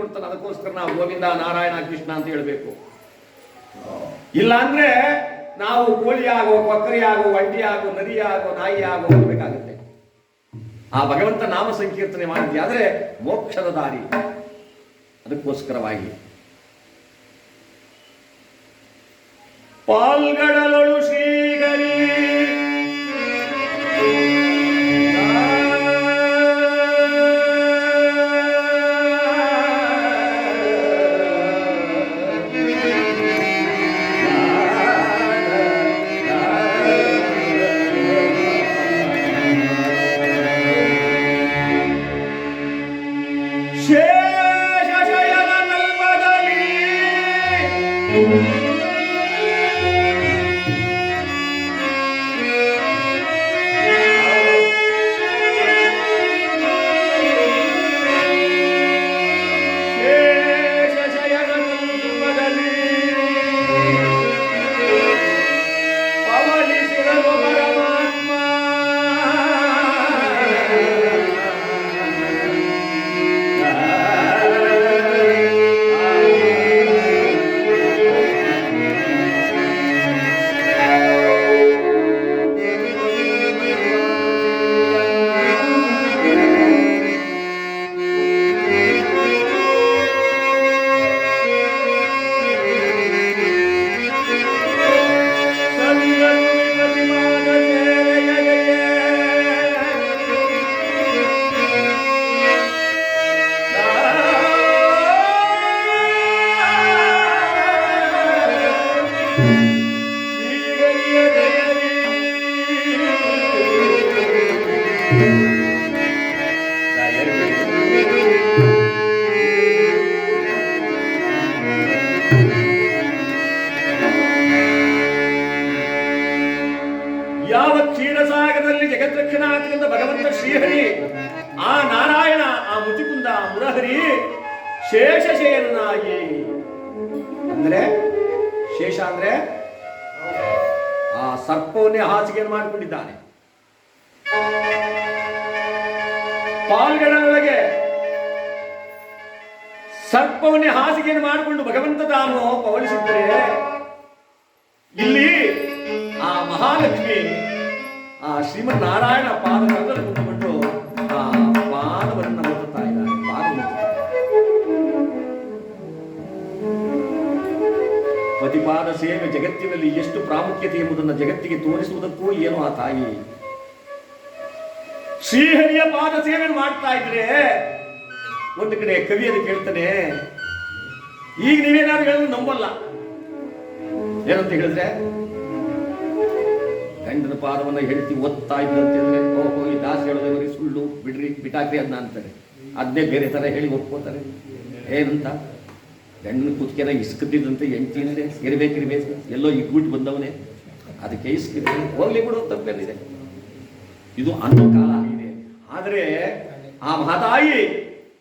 ಕೊಡ್ತಾನೆ ಅದಕ್ಕೋಸ್ಕರ ನಾವು ಗೋವಿಂದ ನಾರಾಯಣ ಕೃಷ್ಣ ಅಂತ ಹೇಳಬೇಕು. ಇಲ್ಲ ಅಂದ್ರೆ ನಾವು ಕೋಳಿ ಆಗೋ ಬಕರಿ ಆಗೋ, ಒಂಟಿ ಆಗೋ, ನದಿ ಆಗೋ, ನಾಯಿ ಆಗೋ ಹೋಗ್ಬೇಕಾಗತ್ತೆ. ಆ ಭಗವಂತ ನಾಮ ಸಂಕೀರ್ತನೆ ಮಾಡಿದ್ವಿ ಆದ್ರೆ ಮೋಕ್ಷದ ದಾರಿ. ಅದಕ್ಕೋಸ್ಕರವಾಗಿ. ಪಾಲ್ಗಡಲೊಳು ಶ್ರೀಗರಿ ಆ ಮಹಾಲಕ್ಷ್ಮಿ, ಆ ಶ್ರೀಮನ್ ನಾರಾಯಣ ಪಾದ ಆ ಪಾದವನ್ನು ಮುಟ್ಟುತ್ತಾ ಇದ್ದಾರೆ. ಪಾದ ಪತಿಪಾದ ಸೇವೆ ಜಗತ್ತಿನಲ್ಲಿ ಎಷ್ಟು ಪ್ರಾಮುಖ್ಯತೆ ಎಂಬುದನ್ನು ಜಗತ್ತಿಗೆ ತೋರಿಸುವುದಕ್ಕೂ ಏನು ಆ ತಾಯಿ. ಶ್ರೀಹರಿಯ ಪಾದ ಸೇವೆ ಮಾಡ್ತಾ ಇದ್ರೆ ಒಂದು ಕಡೆ ಕವಿಯನ್ನು ಕೇಳ್ತಾನೆ ಈಗ ನೀವೇನಾದ್ರು ಹೇಳಿದ್ರೆ ನಂಬಲ್ಲ. ಏನಂತ ಹೇಳಿದ್ರೆ ಗಂಡನ ಪಾದವನ್ನ ಹೇಳ್ತಿ ಓದ್ತಾ ಇದ್ದಂತೆ ಓಹೋ, ಈ ದಾಸ ಹೇಳೋದವರಿಗೆ ಸುಳ್ಳು. ಬಿಡ್ರಿ ಬಿಟಾಕ್ರಿ ಅದನ್ನ ಅಂತಾರೆ. ಅದನ್ನೇ ಬೇರೆ ತರ ಹೇಳಿ ಒಪ್ಕೋತಾರೆ. ಏನಂತ? ಗಂಡನ ಕುತ್ಕೆನ ಇಸ್ಕದಿದ್ದಂತೆ ಎಂಟಿನಿದೆ ಇರಬೇಕಿರ್ಬೇಕು ಎಲ್ಲೋ ಇಗ್ಬಿಟ್ಟು ಬಂದವನೇ. ಅದಕ್ಕೆ ಇಸ್ಕಿದ್ರೆ ಹೋಗ್ಲಿ ಬಿಡೋ ತಪ್ಪೇನಿದೆ ಇದು ಅನ್ನೋ ಕಾಲ ಆಗಿದೆ. ಆದರೆ ಆ ಮಹಾತಾಯಿ,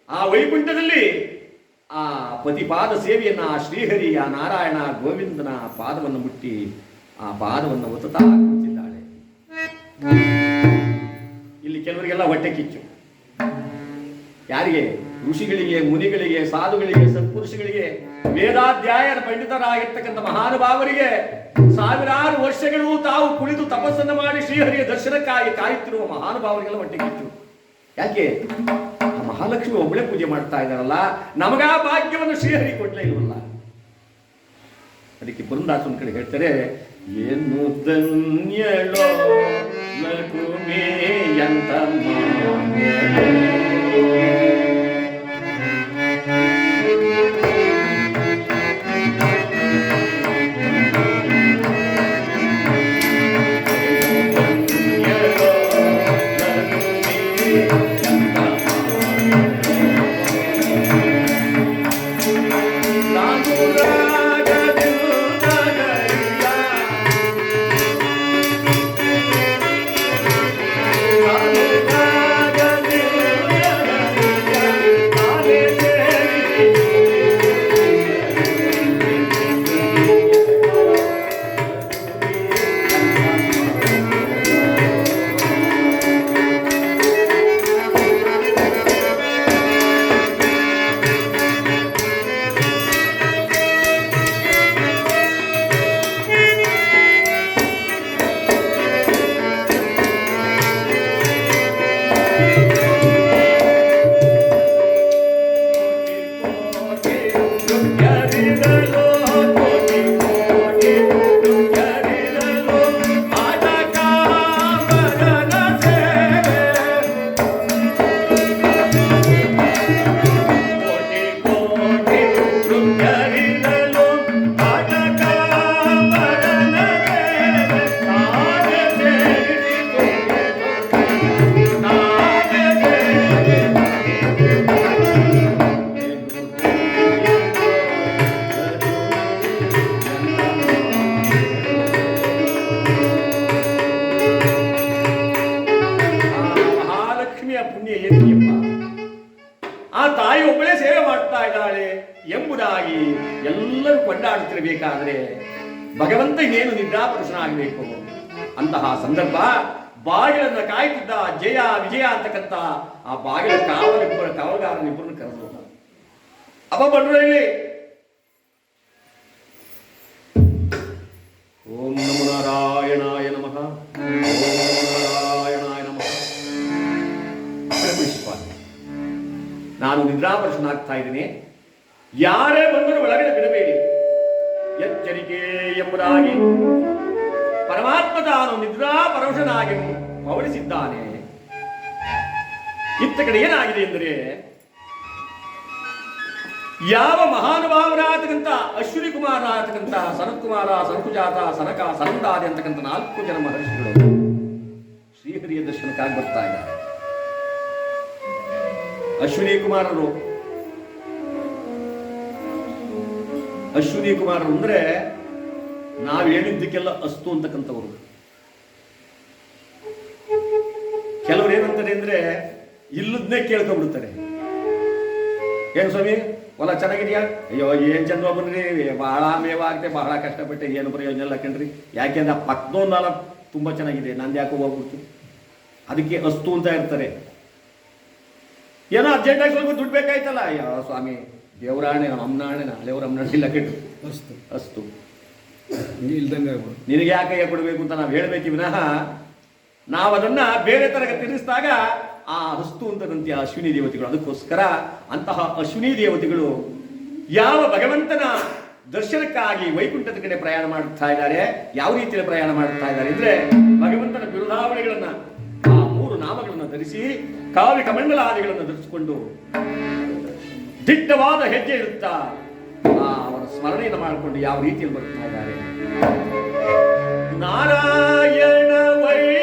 ಆ ವೈಕುಂಠದಲ್ಲಿ ಆ ಪತಿಪಾದ ಸೇವೆಯನ್ನ ಆ ಶ್ರೀಹರಿ, ಆ ನಾರಾಯಣ, ಗೋವಿಂದನ ಪಾದವನ್ನು ಮುಟ್ಟಿ ಆ ಪಾದವನ್ನು ಒತ್ತುತ್ತಾ ಇಲ್ಲಿ ಕೆಲವರಿಗೆಲ್ಲ ಹೊಟ್ಟೆ ಕಿಚ್ಚು. ಯಾರಿಗೆ? ಋಷಿಗಳಿಗೆ, ಮುನಿಗಳಿಗೆ, ಸಾಧುಗಳಿಗೆ, ಸತ್ಪುರುಷಗಳಿಗೆ ವೇದಾಧ್ಯಾಯನ ಪಂಡಿತರಾಗಿರ್ತಕ್ಕಂಥ ಮಹಾನುಭಾವರಿಗೆ ಸಾವಿರಾರು ವರ್ಷಗಳು ತಾವು ಕುಳಿತು ತಪಸ್ಸನ್ನು ಮಾಡಿ ಶ್ರೀಹರಿಯ ದರ್ಶನಕ್ಕಾಗಿ ಕಾಯುತ್ತಿರುವ ಮಹಾನುಭಾವರಿಗೆಲ್ಲ ಹೊಟ್ಟೆ ಕಿಚ್ಚು. ಯಾಕೆ? ಮಹಾಲಕ್ಷ್ಮಿ ಒಬ್ಬಳೆ ಪೂಜೆ ಮಾಡ್ತಾ ಇದ್ದಾರಲ್ಲ ನಮಗ ಭಾಗ್ಯವನ್ನು ಶ್ರೀಹರಿ ಕೊಡ್ಲೇ ಇಲ್ವಲ್ಲ? ಅದಕ್ಕೆ ಬೃಂದಾಸನ ಕಡೆ ಹೇಳ್ತಾರೆ ಏನು ಧನ್ಯಳೋ Mật của mê dân tâm mong ಭಗವಂತ ಇನ್ನೇನು ನಿದ್ರಾಪುರುಷನಾಗಬೇಕು ಅಂತಹ ಸಂದರ್ಭ ಬಾಗಿಲನ್ನು ಕಾಯ್ತಿದ್ದ ಜಯ, ವಿಜಯ ಅಂತಕ್ಕಂತ ಆ ಬಾಗಿಲ ಕಾವಲಿಬ್ಬರ ಕಾವಲುಗಾರನಿಬ್ಬರನ್ನು ಕರೆದು ಅವ ಬಂಡ್ರಲ್ಲಿ ಓಂ ನಮೋ ನಾರಾಯಣಾಯ ನಮಃ. ನಾರಾಯಣಾಯ ನಮಃ. ನಾನು ನಿದ್ರಾಪರ್ಶನಾಗ್ತಾ ಇದ್ದೀನಿ. ಯಾರೇ ಬಂದರೂ ಒಳಗಡೆ ಬಿಡಬೇಡಿ. ಎಚ್ಚರಿಕೆ ಎಂಬುದಾಗಿ ಪರಮಾತ್ಮ ತಾನು ನಿದ್ರಾ ಪರವಶನಾಗಿ ಮವಳಿಸಿದ್ದಾನೆ ಇತ್ತ ಕಡೆ ಏನಾಗಿದೆ ಎಂದರೆ, ಯಾವ ಮಹಾನುಭಾವರಾತಕ್ಕಂಥ ಅಶ್ವಿನಿ ಕುಮಾರ ಆತಕ್ಕಂಥ ಸನತ್ ಕುಮಾರ ಸನಕುಜಾತ, ಸನಕ, ಸನಂದಾದಿ ಅಂತಕ್ಕಂಥ ನಾಲ್ಕು ಜನ ಮಹರ್ಷಿಗಳು ಶ್ರೀಹರಿಯ ದರ್ಶನಕ್ಕಾಗಿ ಬರ್ತಾ ಇದ್ದಾರೆ. ಅಶ್ವಿನಿ ಕುಮಾರರು ಅಶ್ವಿನಿ ಕುಮಾರ್ ಅಂದ್ರೆ ನಾವು ಹೇಳಿದ್ದಕ್ಕೆಲ್ಲ ಅಸ್ತು ಅಂತಕ್ಕಂಥವ್ರು. ಕೆಲವರು ಏನಂತಾರೆ ಅಂದ್ರೆ ಇಲ್ಲದನ್ನೇ ಕೇಳ್ಕೊಂಡ್ಬಿಡ್ತಾರೆ. ಏನು ಸ್ವಾಮಿ, ಹೊಲ ಚೆನ್ನಾಗಿದೆಯಾ? ಅಯ್ಯೋ, ಏನ್ ಚಂದ ಬನ್ರಿ ಬಹಳ ಮೇವ ಆಗ್ತೆ, ಬಹಳ ಕಷ್ಟಪಟ್ಟೆ, ಏನು ಪ್ರಯೋಜನ ಇಲ್ಲ ಕಣ್ರಿ. ಯಾಕೆಂದ್ರೆ ಪಕ್ಕದೊಂದು ನಾಲ ತುಂಬಾ ಚೆನ್ನಾಗಿದೆ, ನಂದು ಯಾಕೋ ಹೋಗ್ಬಿಡ್ತು? ಅದಕ್ಕೆ ಅಸ್ತು ಅಂತ ಇರ್ತಾರೆ. ಏನೋ ಅರ್ಜೆಂಟಾಗಿ ಸ್ವಲ್ಪ ದುಡ್ಡು ಬೇಕಾಯ್ತಲ್ಲ? ಅಯ್ಯೋ, ಸ್ವಾಮಿ. ದೇವರಾಣೆ ನಮ್ಮ ಅಮ್ಮನಾಣೆ ನಾಳೆಯವ್ರ ಅಮ್ಮನಾಣೆ ಇಲ್ಲ ಕೆಟ್ಟು ಅಷ್ಟು ಅಸ್ತು. ಇಲ್ದಂಗೆ ನಿನಗೆ ಯಾಕೆ ಕೊಡಬೇಕು ಅಂತ ನಾವು ಹೇಳಬೇಕು ವಿನಃ ನಾವು ಅದನ್ನ ಬೇರೆ ತರಗ ತಿರುಗಿಸಿದಾಗ ಆ ಹಸ್ತು ಅಂತದಂತೆ ಅಶ್ವಿನಿ ದೇವತೆಗಳು. ಅದಕ್ಕೋಸ್ಕರ ಅಂತಹ ಅಶ್ವಿನಿ ದೇವತೆಗಳು ಯಾವ ಭಗವಂತನ ದರ್ಶನಕ್ಕಾಗಿ ವೈಕುಂಠದ ಕಡೆ ಪ್ರಯಾಣ ಮಾಡುತ್ತಾ ಇದ್ದಾರೆ ಯಾವ ರೀತಿಯಲ್ಲಿ ಪ್ರಯಾಣ ಮಾಡುತ್ತಾ ಇದ್ದಾರೆ ಅಂದ್ರೆ ಭಗವಂತನ ಬಿರುದಾವಳಿಗಳನ್ನ ಆ ಮೂರು ನಾಮಗಳನ್ನ ಧರಿಸಿ ಕಾವಿ ಕಮಂಡಲಾದಿಗಳನ್ನು ಧರಿಸಿಕೊಂಡು ದಿಟ್ಟವಾದ ಹೆಜ್ಜೆ ಇರುತ್ತಾ ಆ ಅವರ ಸ್ಮರಣೆಯನ್ನು ಮಾಡಿಕೊಂಡು ಯಾವ ರೀತಿಯಲ್ಲಿ ಬರ್ತಾ ಇದ್ದಾರೆ? ನಾರಾಯಣ ವೈಕುಂಠ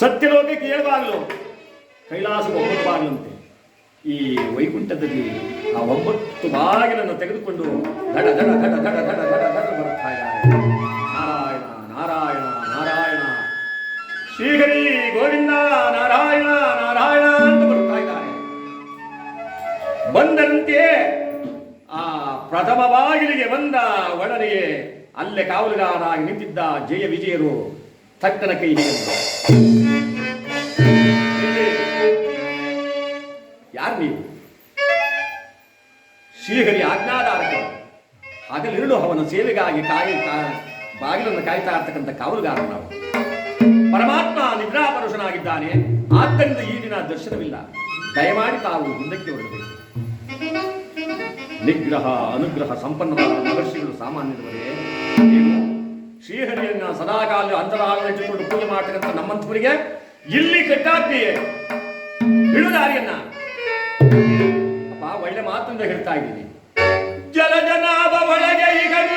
ಸತ್ಯಲೋಕಕ್ಕೆ ಏಳು ಕೈಲಾಸದ ಒಂಬತ್ತು ಬಾಗಿಲಂತೆ ಈ ವೈಕುಂಠದಲ್ಲಿ ಆ ಒಂಬತ್ತು ಬಾಗಿಲನ್ನು ತೆಗೆದುಕೊಂಡು ದಡ ದಡ ದಡ ದಡ ದಡ ದಡ ದಡ ಬರ್ತಾ ಇದ್ದಾರೆ. ನಾರಾಯಣ ನಾರಾಯಣ ನಾರಾಯಣ. ಶ್ರೀಹರಿ ಗೋವಿಂದ, ನಾರಾಯಣ ನಾರಾಯಣ ಅಂತ ಬರ್ತಾ ಇದ್ದಾರೆ. ಬಂದಂತೆ ಆ ಪ್ರಥಮ ಬಾಗಿಲಿಗೆ ಬಂದ ಒಡನೆಯೇ ಅಲ್ಲೇ ಕಾವಲುಗಾರಾಗಿ ನಿಂತಿದ್ದ ಜಯ ವಿಜಯರು ತಕ್ಕನ ಕೈ ಯಾರ್ ನೀವು? ಶ್ರೀಹರಿ ಆಜ್ಞಾಧಾರಕ. ಹಗಲಿರುಳು ಅವನ ಸೇವೆಗಾಗಿ ಕಾಯಿ ಬಾಗಿಲನ್ನು ಕಾಯ್ತಾ ಇರ್ತಕ್ಕಂಥ ಕಾವಲುಗಾರ ನಾವು. ಪರಮಾತ್ಮ ನಿದ್ರಾಪರುಷನಾಗಿದ್ದಾನೆ. ಆದ್ದರಿಂದ ಈ ದಿನ ದರ್ಶನವಿಲ್ಲ. ದಯಮಾಡಿ ತಾವು ಹಿಂದಕ್ಕೆ ಹೊರಡಬೇಕು. ನಿಗ್ರಹ, ಅನುಗ್ರಹ, ಸಂಪನ್ನವಾದ ಮಹರ್ಷಿಗಳು ಸಾಮಾನ್ಯದವರೇ. ಶ್ರೀಹರಿಯನ್ನ ಸದಾಕಾಲ ಅಂತರಾಗಿಟ್ಟುಕೊಂಡು ಪೂಜೆ ಮಾಡ್ತಕ್ಕಂಥ ನಮ್ಮಂಥವರಿಗೆ ಇಲ್ಲಿ ಕಟ್ಟಾಗ್ತೀಯೇ ಇಳುದಾರಿಯನ್ನ ಅಪ್ಪ, ಒಳ್ಳೆ ಮಾತುಂದ ಹೇಳ್ತಾ ಇದ್ದೀನಿ. ಜಲಜನಾಭ ಒಳಗೆ ಈಗಲೂ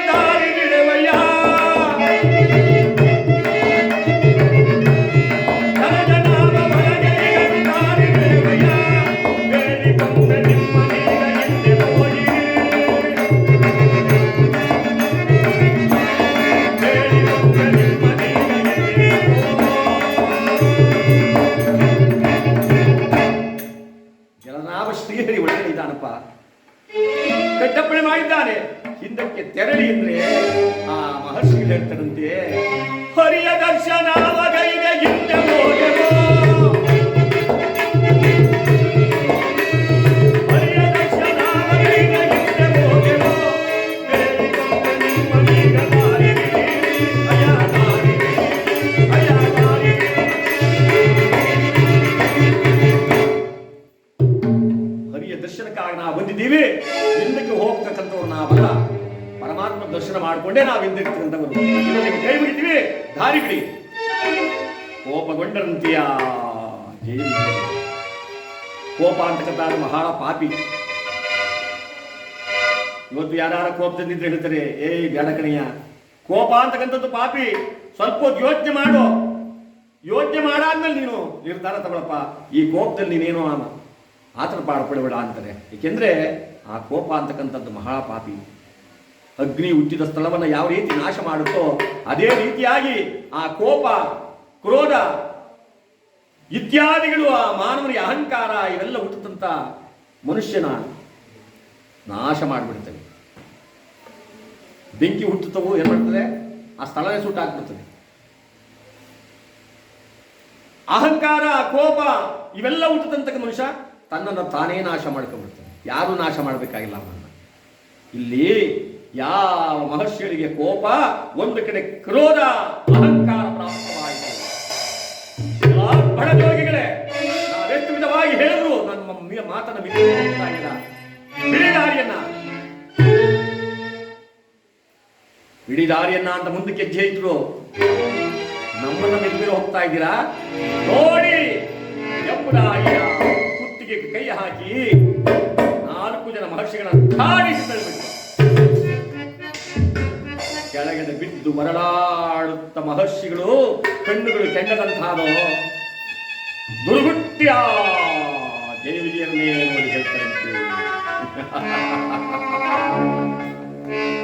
திரள் ಮಾಡಿಕೊಂಡೇ ನಾವು ಹಿಂದಿರ್ತಕ್ಕಂಥವ್ರು ಇವರಿಗೆ ಕೈ ಬಿಡ್ತೀವಿ ದಾರಿ ಬಿಡಿ. ಕೋಪಗೊಂಡರಂತೀಯ? ಜೈ. ಕೋಪ ಅಂತಕ್ಕಂಥ ಮಹಾ ಪಾಪಿ. ಇವತ್ತು ಯಾರು ಕೋಪದಿಂದಿದ್ರೆ ಹೇಳ್ತಾರೆ, ಏಯ್, ಬೇಡ ಕಣಯ್ಯ. ಕೋಪ ಅಂತಕ್ಕಂಥದ್ದು ಪಾಪಿ. ಸ್ವಲ್ಪ ಯೋಚನೆ ಮಾಡು. ಯೋಚನೆ ಮಾಡಾದ್ಮೇಲೆ ನೀನು ನಿರ್ಧಾರ ತಗೊಳಪ್ಪ. ಈ ಕೋಪದಲ್ಲಿ ನೀನೇನೋ ಆಮ? ಆತರ ಪಾಡ್ಕೊಳ್ಬೇಡ ಅಂತಾರೆ. ಏಕೆಂದ್ರೆ ಆ ಕೋಪ ಅಂತಕ್ಕಂಥದ್ದು ಮಹಾಪಾಪಿ ಅಗ್ನಿ ಹುಟ್ಟಿದ ಸ್ಥಳವನ್ನು ಯಾವ ರೀತಿ ನಾಶ ಮಾಡುತ್ತೋ ಅದೇ ರೀತಿಯಾಗಿ ಆ ಕೋಪ, ಕ್ರೋಧ ಇತ್ಯಾದಿಗಳು ಆ ಮಾನವನಿಗೆ ಅಹಂಕಾರ ಇವೆಲ್ಲ ಹುಟ್ಟಿದಂಥ ಮನುಷ್ಯನ ನಾಶ ಮಾಡಿಬಿಡ್ತವೆ ಬೆಂಕಿ ಹುಟ್ಟುತ್ತವು, ಏನು ಮಾಡ್ತದೆ? ಆ ಸ್ಥಳವೇ ಸುಟ್ಟಾಕ್ಬಿಡ್ತದೆ ಅಹಂಕಾರ, ಕೋಪ ಇವೆಲ್ಲ ಹುಟ್ಟಿದಂತ ಮನುಷ್ಯ ತನ್ನನ್ನು ತಾನೇ ನಾಶ ಮಾಡ್ಕೊಂಡ್ಬಿಡ್ತಾನೆ. ಯಾರು ನಾಶ ಮಾಡಬೇಕಾಗಿಲ್ಲ ಅವನನ್ನು. ಇಲ್ಲಿ ಯಾವ ಮಹರ್ಷಿಗಳಿಗೆ ಕೋಪ, ಒಂದು ಕಡೆ ಕ್ರೋಧ, ಅಹಂಕಾರ ಪ್ರಾಪ್ತವಾಯಿತು. ಬಡದೋಗಿಗಳೇ ನಾವೆಷ್ಟು ವಿಧವಾಗಿ ಹೇಳಿದ್ರು ನನ್ನ ಮಾತನ್ನು ಮಾತನ್ನ ಬಿಡಿದಾರಿಯನ್ನ ಬಿಡಿದಾರಿಯನ್ನ ಅಂತ ಮುಂದಕ್ಕೆ ಹೆಜ್ಜೆ ಇದ್ರು ನಮ್ಮನ್ನ ಮೆದುವೆ ಹೋಗ್ತಾ ಇದ್ದೀರಾ? ನೋಡಿ ಎಂಬುದಾಗಿಯ ಕುತ್ತಿಗೆ ಕೈ ಹಾಕಿ ನಾಲ್ಕು ಜನ ಮಹರ್ಷಿಗಳನ್ನು ಕಾಡಿಸಿ ಕೆಳಗಡೆ ಬಿದ್ದು ಮರಳಾಡುತ್ತ ಮಹರ್ಷಿಗಳು ಕಣ್ಣುಗಳು ಕೆಂಡದಂತಾದೋ ದುರ್ಗುಟ್ಟಿಯ ಜಯ ವಿಜಯನ್ನೇ ನೋಡಿ ಹೇಳ್ತಾರಂತೆ.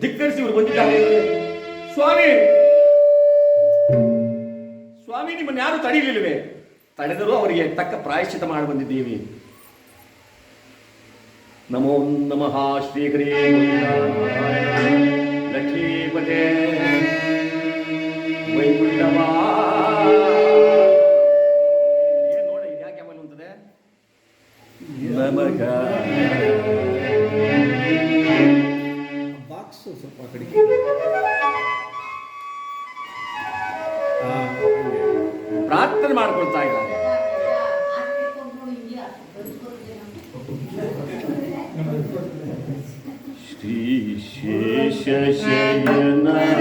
ಧಿಕ್ಕರಿಸಿ ಇವರು ಬಂದಿದ್ದಾರೆ. ಸ್ವಾಮಿ! ಸ್ವಾಮಿ, ನಿಮ್ಮನ್ನು ಯಾರು ತಡೀಲಿಲ್ವೇ ತಡೆದರೂ ಅವರಿಗೆ ತಕ್ಕ ಪ್ರಾಯಶ್ಚಿತ ಮಾಡಿ ಬಂದಿದ್ದೀವಿ. ನಮೋ ನಮಃ ಶ್ರೀ ಹರಿ ಲಕ್ಷ್ಮೀಪತೆ. ವೈಕುಂಠವಾ. ಏನ್ ನೋಡಿ ಯಾಕೆ ಆಮೇಲೆ ಅಂತದೆ ನಮಗ ಸ್ವಲ್ಪ ಹಂಗೆ. ಪ್ರಾರ್ಥನೆ ಮಾಡ್ಕೊಳ್ತಾ ಇದ್ದಾರೆ ಶ್ರೀ ಶೇಷಶಯನ ನಾರಾಯಣ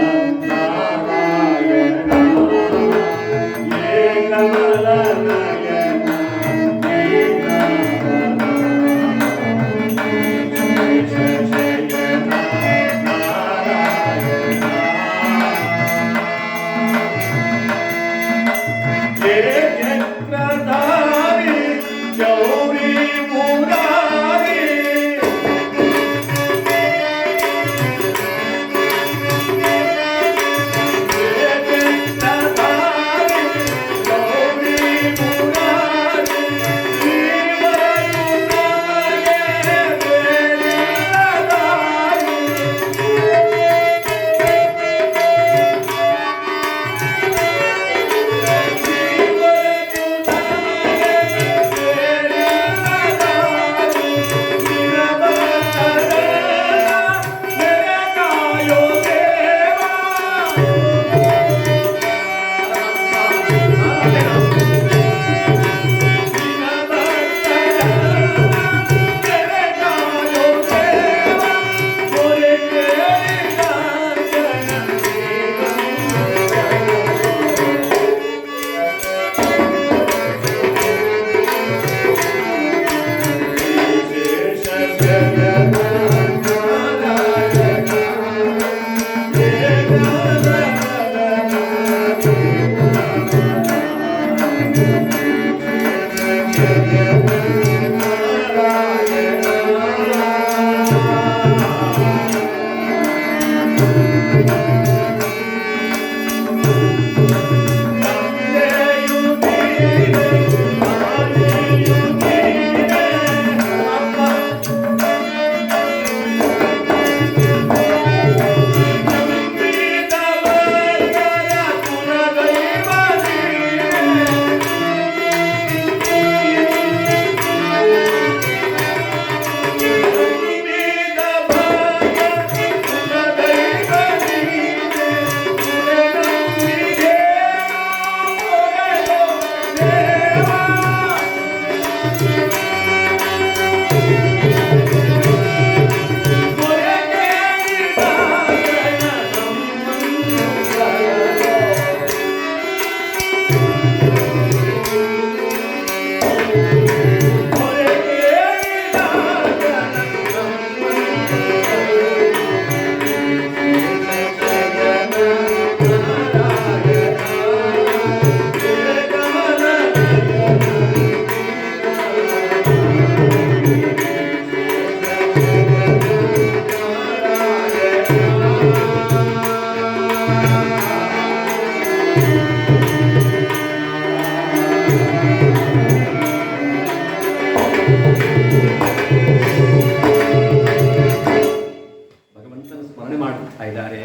ಭಗವಂತನ ಸ್ಮರಣೆ ಮಾಡುತ್ತಾ ಇದ್ದಾರೆ.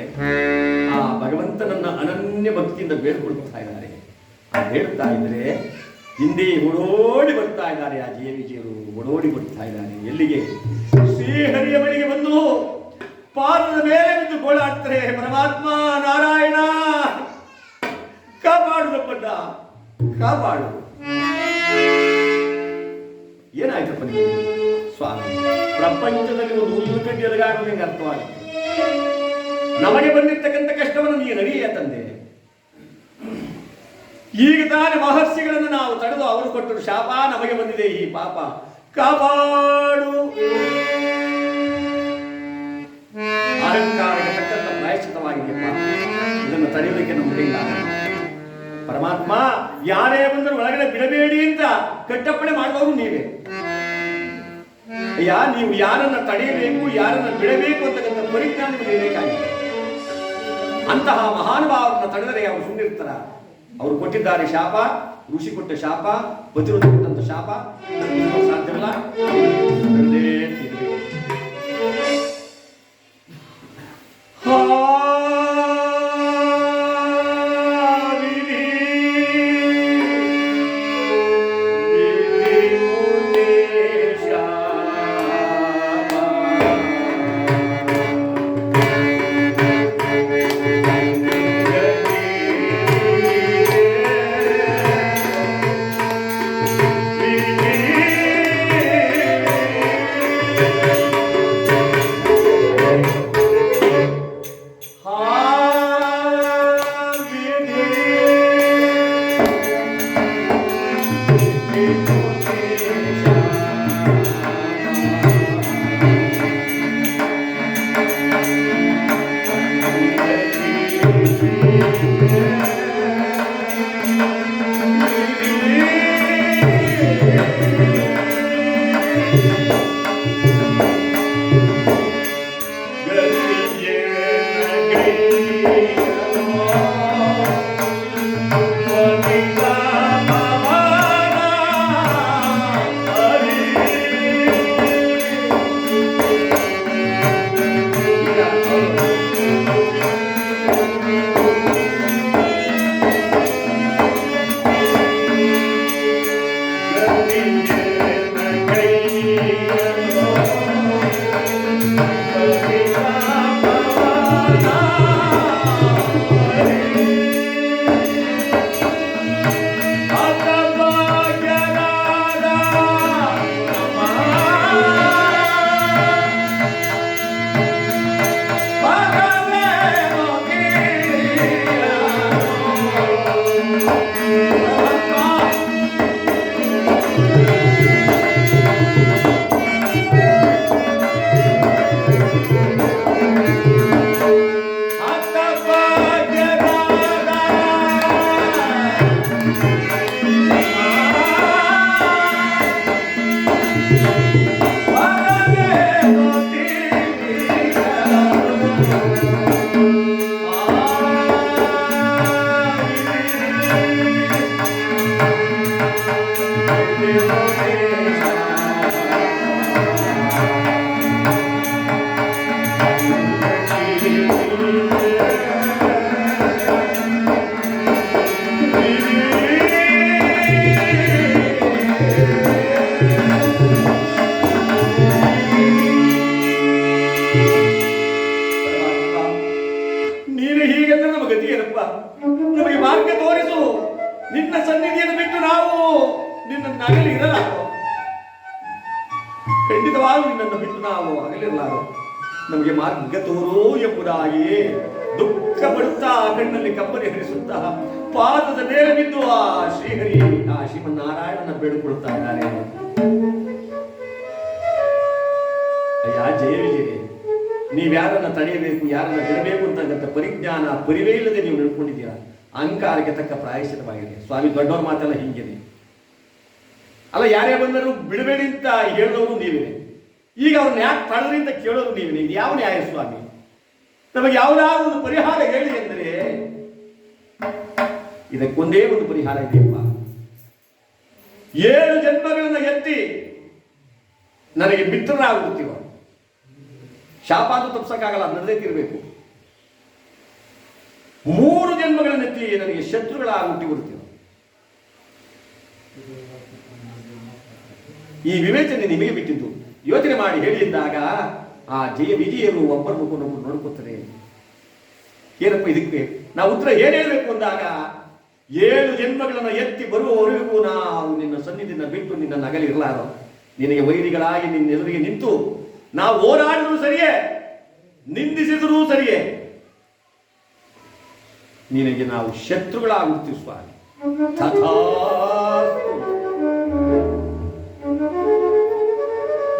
ಆ ಭಗವಂತನನ್ನ ಅನನ್ಯ ಭಕ್ತಿಯಿಂದ ಬೇಡ್ಕೊಳ್ತಾ ಇದ್ದಾರೆ. ಆ ಹೇಳ್ತಾ ಇದ್ರೆ ಹಿಂದೆ ಓಡೋಡಿ ಬರ್ತಾ ಇದ್ದಾರೆ. ಆ ಜೇವಿಜಿಯರು ಓಡೋಡಿ ಬರ್ತಾ ಇದ್ದಾರೆ. ಎಲ್ಲಿಗೆ? ಶ್ರೀಹರಿಯ ಬಳಿಗೆ ಬಂದು ಪಾದದ ಮೇಲೆ ಬಿದ್ದು ಗೋಳಾಡ್ತಾರೆ. ಪರಮಾತ್ಮ ನಾರಾಯಣ, ಕಾಪಾಡು ಕಾಪಾಡು. ಏನಾಯ್ತಪ್ಪ ನಿಮಗೆ? ಸ್ವಾಮಿ, ಪ್ರಪಂಚದಲ್ಲಿ ಒಂದು ಕಡ್ಡಿ ಎದುರಾಗುವ ನಿಂಗೆ ಅರ್ಥವಾಗುತ್ತೆ? ನಮಗೆ ಬಂದಿರ್ತಕ್ಕಂಥ ಕಷ್ಟವನ್ನು ನೀನು ಅರಿಯ ತಂದೆ. ಈಗ ತಾನೇ ಮಹರ್ಷಿಗಳನ್ನು ನಾವು ತಡೆದು ಅವರು ಕೊಟ್ಟರು, ಶಾಪ ನಮಗೆ ಬಂದಿದೆ ಈ ಪಾಪ. ಕಾಪಾಡು. ಅಲಂಕಾರಕ್ಕೆ ತಕ್ಕಂಥ ಪ್ರಾಯಶ್ಚಿತವಾಗಿದೆ ಇದನ್ನು ತಡೆಯಲಿಕ್ಕೆ ನಮಗೆ ಪರಮಾತ್ಮ ಯಾರೇ ಬಂದರೂ ಒಳಗಡೆ ಬಿಡಬೇಡಿ ಅಂತ ಕಟ್ಟಪ್ಪಣೆ ಮಾಡಿದವರು ನೀವೇ. ಯಾ ನೀವು ಯಾರನ್ನ ತಡೆಯಬೇಕು, ಯಾರನ್ನ ಬಿಡಬೇಕು ಅಂತಕ್ಕಂಥ ಪರಿಜ್ಞಾನ ನಿಮಗೆ ಬೇಕಾಗಿದೆ ಅಂತಹ ಮಹಾನುಭಾವರನ್ನ ತಡೆದರೆ ಅವರು ಸುಂದಿರ್ತಾರ ಅವರು ಕೊಟ್ಟಿದ್ದಾರೆ ಶಾಪ, ಋಷಿ ಕೊಟ್ಟ ಶಾಪ ಬದಿರೋದು ಕೊಟ್ಟಂತ ಶಾಪ ಸಾಧ್ಯವಿಲ್ಲ ತಡೆದೇ ನಮಗೆ ಮಾರ್ಗ ತೋರೋ ಎಂಬುದಾಗಿ ದುಃಖ ಪಡುತ್ತಾ ಕಣ್ಣಲ್ಲಿ ಕಪ್ಪನೆ ಹರಿಸುತ್ತಾ ಪಾದದ ಮೇಲೆ ಬಿದ್ದು ಆ ಶ್ರೀಹರಿ, ಆ ಶ್ರೀಮನ್ನಾರಾಯಣನ ಬೇಡಿಕೊಳ್ಳುತ್ತಾ ಇದ್ದಾರೆ ಅಯ್ಯ ಜಯ ವಿಜಯ ನೀವ್ಯಾರನ್ನ ತಡೆಯಬೇಕು, ಯಾರನ್ನ ಬಿಡಬೇಕು ಅಂತಕ್ಕಂಥ ಪರಿಜ್ಞಾನ, ಪರಿವೇ ಇಲ್ಲದೆ ನೀವು ನಡ್ಕೊಂಡಿದ್ದೀರಾ? ಅಹಂಕಾರಕ್ಕೆ ತಕ್ಕ ಪ್ರಾಯಶ್ಚಿತವಾಗಿದೆ. ಸ್ವಾಮಿ, ದೊಡ್ಡವ್ರ ಮಾತೆಲ್ಲ ಹಿಂಗಿದೆ. ಅಲ್ಲ, ಯಾರೇ ಬಂದರೂ ಬಿಡಬೇಡಿ ಅಂತ ಹೇಳಿದವರು ನೀವೇ. ಈಗ ಅವ್ರನ್ನ ಯಾಕೆ ತಡೆದ್ರಿ ಅಂತ ಕೇಳೋದು ನೀವು ನೀವು ಯಾವ ನ್ಯಾಯ ಸ್ವಾಮಿ? ನಮಗೆ ಯಾವುದಾದ್ರು ಒಂದು ಪರಿಹಾರ ಹೇಳಿ ಅಂದರೆ ಇದಕ್ಕೊಂದೇ ಒಂದು ಪರಿಹಾರ ಇದೆಯಪ್ಪ. ಏಳು ಜನ್ಮಗಳನ್ನ ಎತ್ತಿ ನನಗೆ ಮಿತ್ರನಾಗುತ್ತೀವ ಶಾಪ ತಪ್ಸಕ್ಕಾಗಲ್ಲ ನಡೆದೇ ತಿರಬೇಕು. ಮೂರು ಜನ್ಮಗಳನ್ನೆತ್ತಿ ನನಗೆ ಶತ್ರುಗಳಾಗುತ್ತಿ ಬರುತ್ತೀವ ಈ ವಿವೇಚನೆ ನಿಮಗೆ ಬಿಟ್ಟಿದ್ದು. ಯೋಚನೆ ಮಾಡಿ ಹೇಳಿದ್ದಾಗ, ಆ ಜಯ ವಿಜಯರು ಒಬ್ಬರ ಮುಖ ನೋಡ್ಕೋತಾರೆ ಏನಪ್ಪ ಇದಕ್ಕೆ? ನಾವು ಉತ್ತರ ಏನ್ ಹೇಳಬೇಕು ಅಂದಾಗ, ಏಳು ಜನ್ಮಗಳನ್ನ ಎತ್ತಿ ಬರುವವರೆಗೂ ನಾವು ನಿನ್ನ ಸನ್ನಿಧಿನ ಬಿಟ್ಟು ನಿನ್ನ ನಗಲಿರಲಾರೋ ನಿನಗೆ ವೈರಿಗಳಾಗಿ ನಿನ್ನ ಎದುರಿಗೆ ನಿಂತು, ನಾವು ಹೋರಾಡಿದ್ರು ಸರಿಯೇ, ನಿಂದಿಸಿದರೂ ಸರಿಯೇ. ನಿನಗೆ ನಾವು ಶತ್ರುಗಳಾಗುತ್ತೀವಿ ಸ್ವಾಮಿ.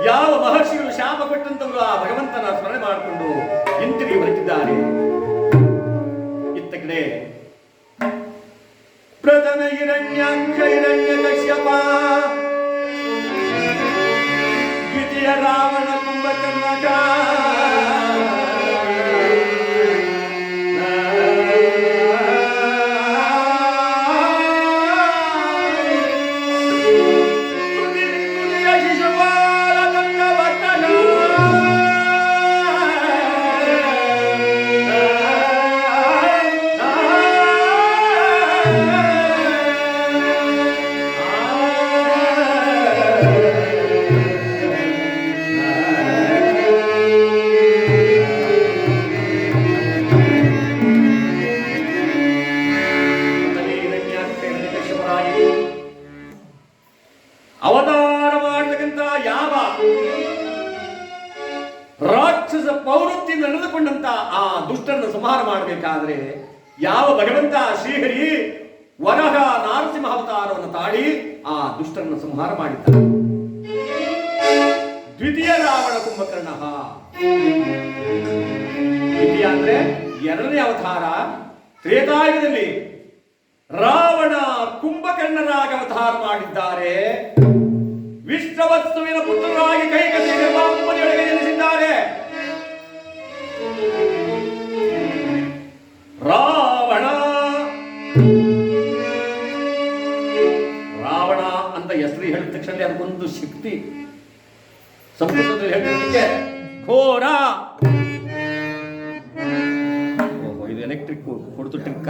ಯಾವ ಮಹರ್ಷಿಗಳು ಶಾಪ ಕೊಟ್ಟಂತವರು ಆ ಭಗವಂತನ ಸ್ಮರಣೆ ಮಾಡಿಕೊಂಡು ಹಿಂತಿರುಗಿ ಹೊರಟಿದ್ದಾರೆ ಇತ್ತ ಕಡೆ ಪ್ರಥಮ ಹಿರಣ್ಯಾಕ್ಷ ಹಿರಣ್ಯ ಕಶ್ಯಪ, ದ್ವಿತೀಯ ರಾವಣ ಕುಂಭಕರ್ಣಕ ಅವತಾರವನ್ನು ತಾಳಿ ಆ ದುಷ್ಟರನ್ನು ಸಂಹಾರ ಮಾಡಿದ್ದಾನೆ ದ್ವಿತೀಯ ರಾವಣ ಕುಂಭಕರ್ಣ. ದ್ವಿತೀಯ ಅಂದ್ರೆ ಎರಡನೇ ಅವತಾರ, ತ್ರೇತಾಯುಗದಲ್ಲಿ ರಾವಣ ಕುಂಭಕರ್ಣರಾಗಿ ಅವತಾರ ಮಾಡಿದ್ದಾರೆ. ವಿಶ್ವವಸ್ತುವಿನ ಪುತ್ರರಾಗಿ ಕೈಕಸಿ ಒಂದು ಶಕ್ತಿ ಸಂಸ್ಕೃತದಲ್ಲಿ ಕೋರಾ ಘೋರ! ಇದು ಎಲೆಕ್ಟ್ರಿಕ್ ಕೊಡ್ತು ಟ್ರಿಕ್ಕ